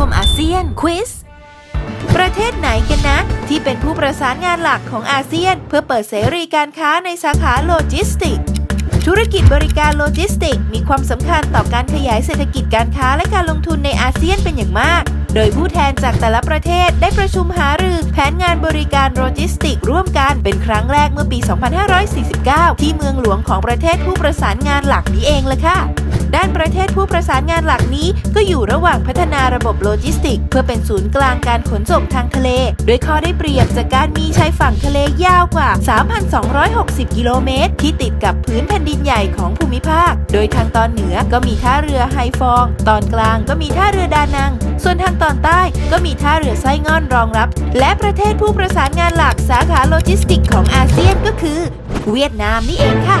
นควิสประเทศไหนกันนะ ที่เป็นผู้ประสานงานหลักของอาเซียน เพื่อเปิดเสรีการค้าในสาขาโลจิสติก ธุรกิจบริการโลจิสติก มีความสำคัญต่อการขยายเศรษฐกิจการค้าและการลงทุนในอาเซียนเป็นอย่างมาก โดยผู้แทนจากแต่ละประเทศได้ประชุมหารือแผนงานบริการโลจิสติก ร่วมกันเป็นครั้งแรกเมื่อปี 2549 ที่เมืองหลวงของประเทศผู้ประสานงานหลักนี้เองละค่ะ ด้านประเทศผู้ประสานงานหลักนี้ ก็อยู่ระหว่างพัฒนาระบบโลจิสติก เพื่อเป็นศูนย์กลางการขนส่งทางทะเล โดยข้อได้เปรียบจากการมีชายฝั่งทะเลยาวกว่า 3,260 กิโลเมตร ที่ติดกับพื้นแผ่นดินใหญ่ของภูมิภาค โดยทางตอนเหนือก็มีท่าเรือไฮฟอง ตอนกลางก็มีท่าเรือดานัง ส่วนทางตอนใต้ก็มีท่าเรือไส้งอนรองรับ และประเทศผู้ประสานงานหลักสาขาโลจิสติกของอาเซียนก็คือ เวียดนามนี่เองค่ะ